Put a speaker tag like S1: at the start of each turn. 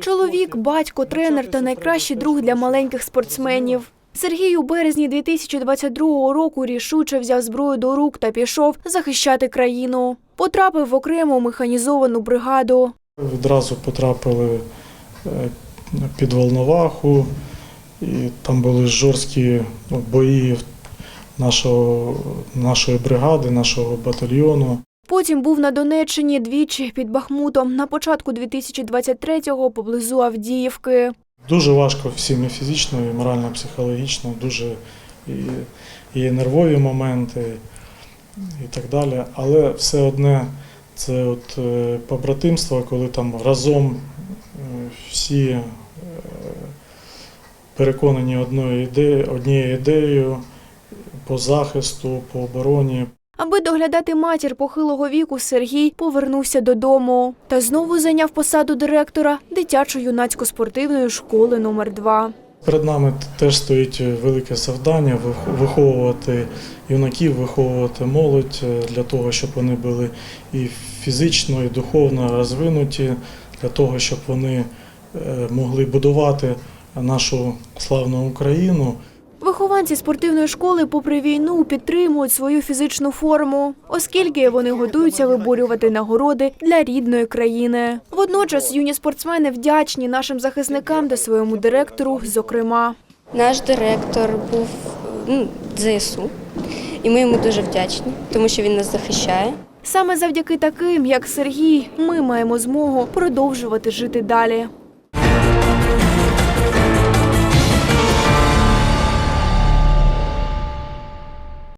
S1: Чоловік, батько, тренер та найкращий друг для маленьких спортсменів. Сергій у березні 2022 року рішуче взяв зброю до рук та пішов захищати країну. Потрапив в окрему механізовану бригаду.
S2: Відразу потрапили е, під Волноваху, і там були жорсткі бої нашого, нашої бригади, нашого батальйону.
S1: Потім був на Донеччині двічі під Бахмутом на початку 2023-го поблизу Авдіївки.
S2: Дуже важко всім і фізично, і морально, і психологічно, дуже і, і нервові моменти, і так далі. Але все одне це от е, побратимство, коли там разом е, всі е, переконані однією ідеєю по захисту, по обороні.
S1: Аби доглядати матір похилого віку, Сергій повернувся додому та знову зайняв посаду директора дитячо-юнацько-спортивної школи номер 2
S2: Перед нами теж стоїть велике завдання вих- виховувати юнаків, виховувати молодь е, для того, щоб вони були і фізично, і духовно розвинуті, для того, щоб вони е, могли будувати нашу славну Україну.
S1: Вихованці спортивної школи, попри війну, підтримують свою фізичну форму, оскільки вони готуються виборювати нагороди для рідної країни. Водночас юні спортсмени вдячні нашим захисникам та своєму директору, зокрема.
S3: Наш директор був ну, ЗСУ, і ми йому дуже вдячні, тому що він нас захищає.
S1: Саме завдяки таким, як Сергій, ми маємо змогу продовжувати жити далі.